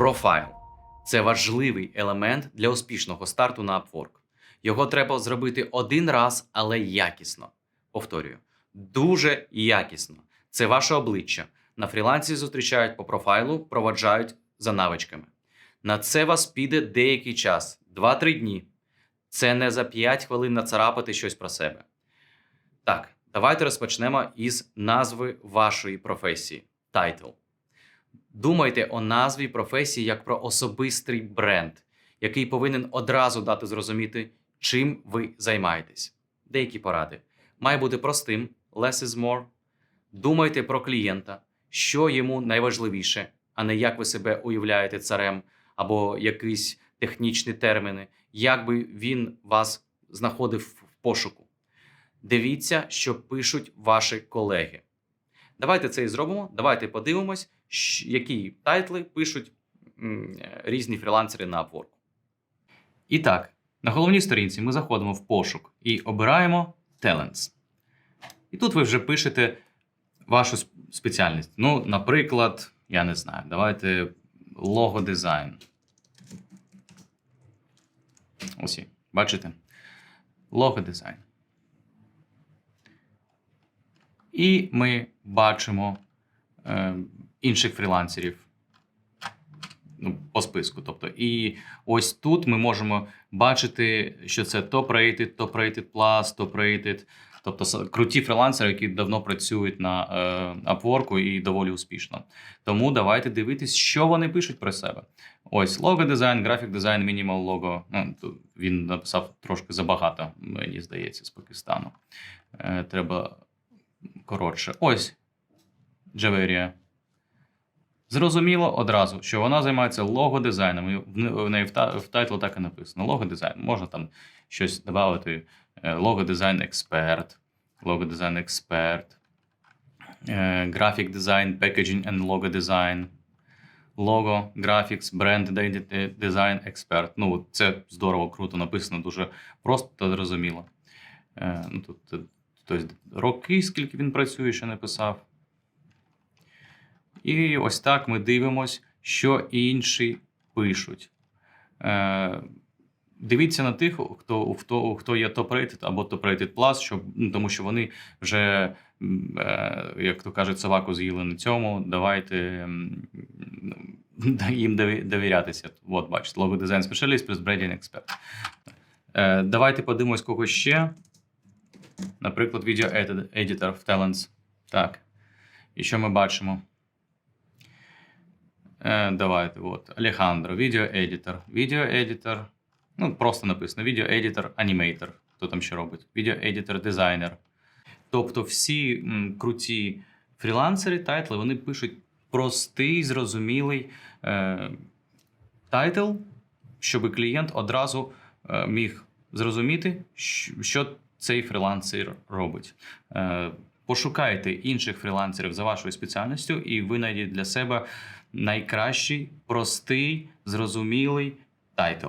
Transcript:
Профайл це важливий елемент для успішного старту на Upwork. Його треба зробити один раз, але якісно. Повторюю, дуже якісно. Це ваше обличчя. На фрілансі зустрічають по профайлу, проваджають за навичками. На це вас піде деякий час 2-3 дні. Це не за 5 хвилин нацарапати щось про себе. Так, давайте розпочнемо із назви вашої професії тайтл. Думайте о назві професії як про особистий бренд, який повинен одразу дати зрозуміти, чим ви займаєтесь. Деякі поради. Має бути простим, less is more. Думайте про клієнта, що йому найважливіше, а не як ви себе уявляєте царем або якісь технічні терміни, як би він вас знаходив в пошуку. Дивіться, що пишуть ваші колеги. Давайте це і зробимо. Давайте подивимось, які тайтли пишуть е, різні фрілансери на Upwork. І так, на головній сторінці ми заходимо в пошук і обираємо Talents. І тут ви вже пишете вашу спеціальність. Ну, наприклад, я не знаю, давайте лого-дизайн. Ось, бачите? Лого-дизайн. І ми бачимо е, інших фрілансерів ну, по списку. Тобто, і ось тут ми можемо бачити, що це топ-рейтед, топ-рейтед Plus, топ-рейтед. Тобто круті фрілансери, які давно працюють на е, Upwork і доволі успішно. Тому давайте дивитись, що вони пишуть про себе. Ось лого дизайн, графік дизайн, мінімал лого. Ну, він написав трошки забагато, мені здається, з Пакистану. Е, треба коротше. Ось Джаверія. Зрозуміло одразу, що вона займається лого-дизайном. В неї в, та, тайтлу так і написано: лого-дизайн. Можна там щось додати. Е, Лого-дизайн експерт, лого-дизайн експерт, е, графік дизайн, packaging and лого дизайн, лого, графікс, бренд дизайн, експерт. Ну, це здорово, круто написано, дуже просто та зрозуміло. Е, Ну, тут, тобто, роки, скільки він працює, ще написав. І ось так ми дивимось, що інші пишуть. Е, дивіться на тих, хто, хто, хто є топ-рейтед або топ-рейтед Plus, ну, тому що вони вже, е, як то кажуть, собаку з'їли на цьому. Давайте м, їм довірятися. От, бачите, лого дизайн спеціаліст плюс брендінг експерт. Е, давайте подивимось кого ще. Наприклад, відео едітор в Talents. Так. І що ми бачимо? Е, давайте, от. Алехандро, відеоедітор. Відеоедітор. Ну, просто написано: відеоедітор, анімейтор. Хто там ще робить? Відеоедітор, дизайнер. Тобто, всі м, круті фрілансери, тайтли, вони пишуть простий, зрозумілий е, тайтл, щоб клієнт одразу е, міг зрозуміти, що цей фрілансер робить. Е, пошукайте інших фрілансерів за вашою спеціальністю, і ви знайдете для себе найкращий, простий, зрозумілий тайтл.